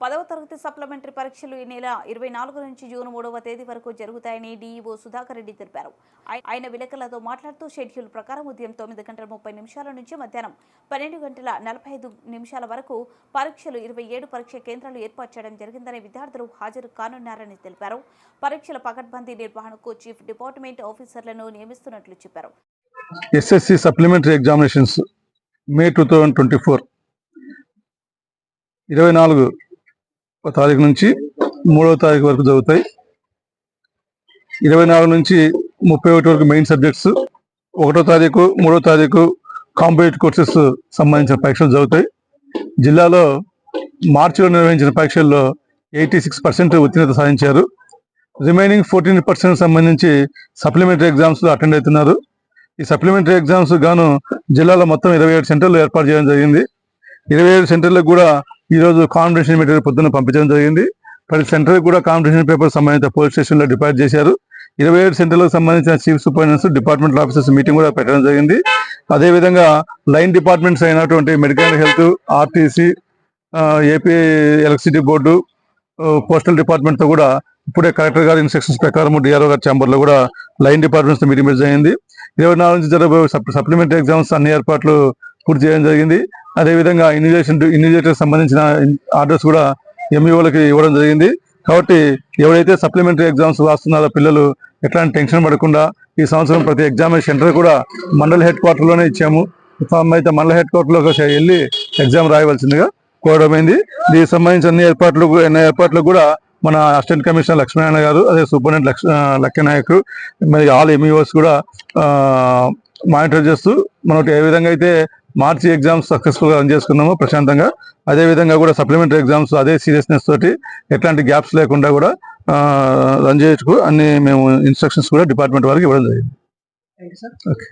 పదవ తరగతి సప్లిమెంటరీ పరీక్షలు ఈ నెల ఇరవై నాలుగు నుంచి జూన్ మూడవ తేదీ వరకు జరుగుతాయని డీఈఓ సుధాకర్ రెడ్డి తెలిపారు. ఆయన విలేకరులతో మాట్లాడుతూ షెడ్యూల్ ప్రకారం ఉదయం తొమ్మిది గంటల ముప్పై నిమిషాల నుంచి మధ్యాహ్నం పన్నెండు గంటల నలభై ఐదు నిమిషాల వరకు పరీక్షలు ఇరవై ఏడు పరీక్ష కేంద్రాలు ఏర్పాటు చేయడం జరిగిందని విద్యార్థులు హాజరు కానున్నారని తెలిపారు. పరీక్షల పకడ్బందీ నిర్వహణకు చీఫ్ డిపార్ట్మెంట్ ఆఫీసర్లను నియమిస్తున్నట్లు చెప్పారు. SSC supplementary examinations May two thousand twenty four ఇరవై నాలుగు తారీఖు నుంచి మూడవ తారీఖు వరకు జరుగుతాయి. ఇరవై నాలుగు నుంచి ముప్పై ఒకటి వరకు మెయిన్ సబ్జెక్ట్స్ ఒకటో తారీఖు మూడో తారీఖు కాంపిటేటివ్ కోర్సెస్ సంబంధించిన పరీక్షలు జరుగుతాయి. జిల్లాలో మార్చిలో నిర్వహించిన పరీక్షల్లో ఎయిటీ సిక్స్ పర్సెంట్ ఉత్తీర్ణత సాధించారు. రిమైనింగ్ ఫోర్టీన్ పర్సెంట్ సంబంధించి సప్లిమెంటరీ ఎగ్జామ్స్లో అటెండ్ అవుతున్నారు. ఈ సప్లిమెంటరీ ఎగ్జామ్స్ గాను జిల్లాలో మొత్తం ఇరవై ఏడు సెంటర్లు ఏర్పాటు చేయడం జరిగింది. ఇరవై ఏడు సెంటర్లకు కూడా ఈ రోజు కాంపిటీషన్ మెటీరియల్ పొద్దున్న పంపించడం జరిగింది. ప్రతి సెంటర్కి కూడా కాంపిటీషన్ పేపర్ సంబంధిత పోలీస్ స్టేషన్లో డిపాజిట్ చేశారు. ఇరవై ఏడు సెంటర్లకు సంబంధించిన chief superintendents department officers meeting కూడా పెట్టడం జరిగింది. అదేవిధంగా లైన్ డిపార్ట్మెంట్స్ అయినటువంటి medical health RTC AP electricity board postal డిపార్ట్మెంట్తో కూడా ఇప్పుడే కలెక్టర్ గారి ఇన్స్ట్రక్షన్స్ ప్రకారం డిఆర్ఓ గారి ఛాంబర్లో కూడా లైన్ డిపార్ట్మెంట్స్ మీటింగ్ జరిగింది. ఇరవై నాలుగు నుంచి జరగబోయే సప్లిమెంటరీ ఎగ్జామ్స్ అన్ని ఏర్పాట్లు పూర్తి చేయడం జరిగింది. అదేవిధంగా ఇన్విజేషన్ ఇన్విజేటర్ సంబంధించిన ఆర్డర్స్ కూడా ఎంఈఓలకి ఇవ్వడం జరిగింది. కాబట్టి ఎవరైతే సప్లిమెంటరీ ఎగ్జామ్స్ రాస్తున్నారో పిల్లలు ఎట్లాంటి టెన్షన్ పడకుండా ఈ సంవత్సరం ప్రతి ఎగ్జామినేషన్ సెంటర్ కూడా మండల హెడ్ క్వార్టర్లోనే ఇచ్చాము. ఫామ్ అయితే మండల హెడ్ క్వార్టర్లోకి వెళ్ళి ఎగ్జామ్ రాయవలసిందిగా కోరడమైంది దీనికి సంబంధించిన అన్ని ఏర్పాట్లు అన్ని ఏర్పాట్లు కూడా మన అసిస్టెంట్ కమిషనర్ లక్ష్మీనారాయణ గారు అదే సూపరింటెండెంట్ లక్ష్ లక్కనాయక్ మరి ఆల్ ఎంఈఓస్ కూడా మానిటర్ చేస్తూ మనకి ఏ విధంగా అయితే మార్చి ఎగ్జామ్స్ సక్సెస్ఫుల్గా రన్ చేసుకున్నామో ప్రశాంతంగా. అదే విధంగా కూడా సప్లిమెంటరీ ఎగ్జామ్స్ అదే సీరియస్నెస్ తోటి ఎట్లాంటి గ్యాప్స్ లేకుండా కూడా రన్ చేయొచ్చు అన్ని మేము ఇన్స్ట్రక్షన్స్ కూడా డిపార్ట్మెంట్ వారికి ఇవ్వడం జరిగింది. ఓకే